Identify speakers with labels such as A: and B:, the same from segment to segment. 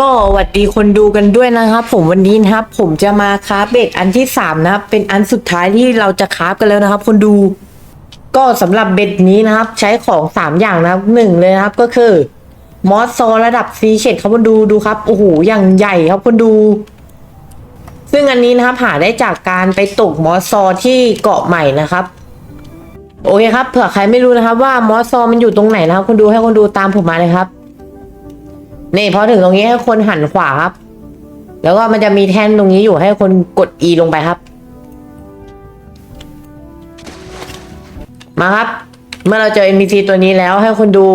A: ก็สวัสดีคนดูกันด้วยนะครับ ผมวันนี้นะครับ ผมจะมาคราฟเบ็ดอันที่สามนะครับ เป็นอันสุดท้ายที่เราจะคราฟกันแล้วนะครับ คนดู ก็สำหรับเบ็ดนี้นะครับ ใช้ของสามอย่างนะครับหนึ่งเลยนะครับ ก็คือ มอสโซระดับซีเชดครับคนดูดูครับโอ้โหอย่างใหญ่ครับคนดู ซึ่งอันนี้นะครับหาได้จากการไปตกมอสโซที่เกาะใหม่นะครับโอเคครับเผื่อใครไม่รู้นะครับว่ามอสซอมันอยู่ตรงไหนนะครับ คนดูให้คนดูตามผมมาเลยครับ นี่พอถึงตรงนี้ให้คนหันขวาครับ แล้วก็มันจะมีแท่นตรงนี้อยู่ให้คนกด E ลงไปครับ มาครับ เมื่อเราเจอ NPC ตัวนี้แล้วให้คนดู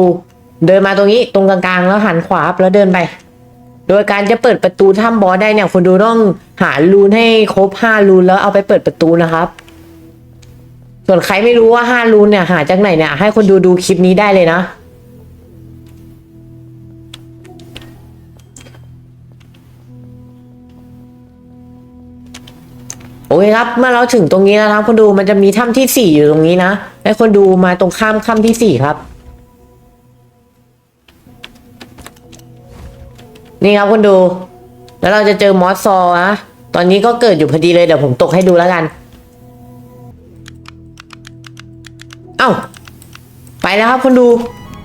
A: เดินมาตรงนี้ตรงกลางๆ แล้วหันขวาครับแล้วเดินไป โดยการจะเปิดประตูถ้ำบอสได้เนี่ย คนดูต้องหารูนให้ครบห้ารูนแล้วเอาไปเปิดประตูนะครับ ส่วนใครไม่รู้ว่าห้ารูนเนี่ยหาจากไหนเนี่ย ให้คนดูดูคลิปนี้ได้เลยนะ โอเคครับเมื่อเราถึงตรงนี้แล้วนะครับคนดูมันจะมีถ้ำที่สี่อยู่ตรงนี้นะให้คนดูมาตรงข้ามถ้ำที่สี่ครับ นี่ครับคนดู แล้วเราจะเจอมอสซอนะตอนนี้ก็เกิดอยู่พอดีเลยเดี๋ยวผมตกให้ดูแล้วกัน เอ้า ไปแล้วครับคนดู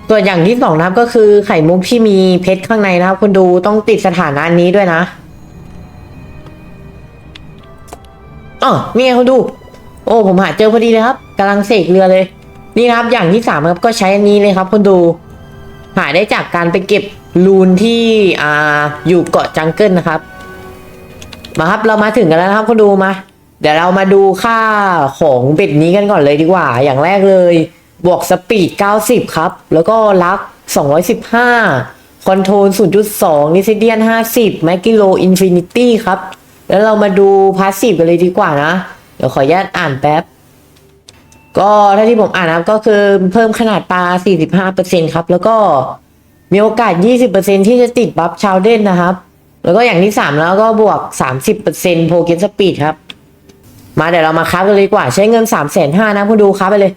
A: ส่วนอย่างที่สองนะครับก็คือไข่มุกที่มีเพชรข้างในนะครับ คนดูต้องติดสถานะนี้ด้วยนะ อ๋อนี่ไงคุณดู โอ้ผมหาเจอพอดีเลยครับกำลังเสกเรือเลย นี่นะครับอย่างที่สามครับก็ใช้อันนี้เลยครับคุณดู หาได้จากการไปเก็บลูนที่อ่าอยู่เกาะจังเกิลนะครับ มาครับเรามาถึงกันแล้วนะครับคุณดูมา เดี๋ยวเรามาดูค่าของเบ็ดนี้กันก่อนเลยดีกว่า อย่างแรกเลย บวกสปีด 90 ครับ แล้วก็ลัก 215คอนโทรล0.2นิซิเดียน 50 แมกกิโล อินฟินิตี้ครับ แล้วเรามาดูพาสซีฟกันเลยดีกว่านะ เดี๋ยวขออนุญาตอ่านแป๊บ ก็ถ้าที่ผมอ่านนะก็คือเพิ่มขนาดปลา 45%ครับ แล้วก็มีโอกาส 20%ที่จะติดบัฟชาวเด่นนะครับ แล้วก็อย่างที่ 3 แล้วก็บวก 30%โพเกนสปีดครับ มาเดี๋ยวเรามาค้ากันเลยดีกว่า ใช้เงิน 3 5 0 0 0 0นะคุณดูค้าไปเลย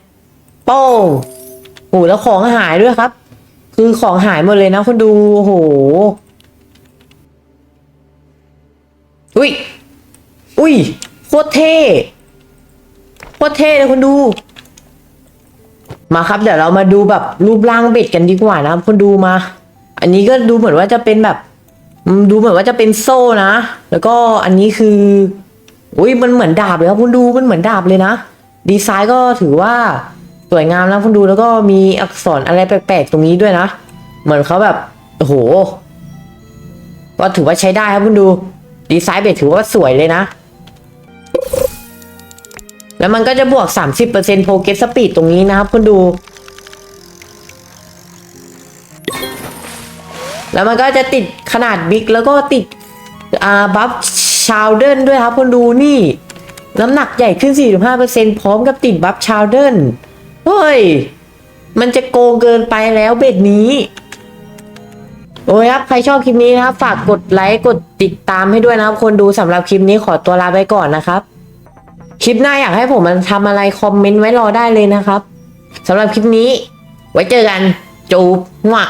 A: โป้งโหแล้วของหายด้วยครับ คือของหายหมดเลยนะคุณดูโห อุ้ย อุ้ยโคตรเท่โคตรเท่เลยคุณดู มาครับ เดี๋ยวเรามาดูแบบรูปร่างเบ็ดกันดีกว่านะครับคุณดูมา อันนี้ก็ดูเหมือนว่าจะเป็นแบบ ดูเหมือนว่าจะเป็นโซ่นะ แล้วก็อันนี้คือ อุ้ยมันเหมือนดาบเลยครับคุณดูมันเหมือนดาบเลยนะดีไซน์ก็ถือว่าสวยงามนะคุณดูแล้วก็มีอักษรอะไรแปลกๆตรงนี้ด้วยนะ เหมือนเขาแบบโอ้โหก็ถือว่าใช้ได้ครับคุณดู ดีไซน์เบสถือว่าสวยเลยนะ แล้วมันก็จะบวก 30%โปรเกสสปีดตรงนี้นะครับคุณดู แล้วมันก็จะติดขนาดบิ๊กแล้วก็ติดอ่าบัฟชาวเดิลด้วยครับคุณดูนี่ น้ำหนักใหญ่ขึ้น 45%พร้อมกับติดบัฟชาวเดิลเฮ้ย มันจะโกงเกินไปแล้วเบ็ดนี้ โอ้ยครับ ใครชอบคลิปนี้นะครับ ฝากกดไลค์ กดติดตามให้ด้วยนะครับ คนดูสำหรับคลิปนี้ขอตัวลาไปก่อนนะครับ คลิปหน้าอยากให้ผมมันทำอะไรคอมเมนต์ไว้รอได้เลยนะครับสำหรับคลิปนี้ ไว้เจอกัน จูบหวะ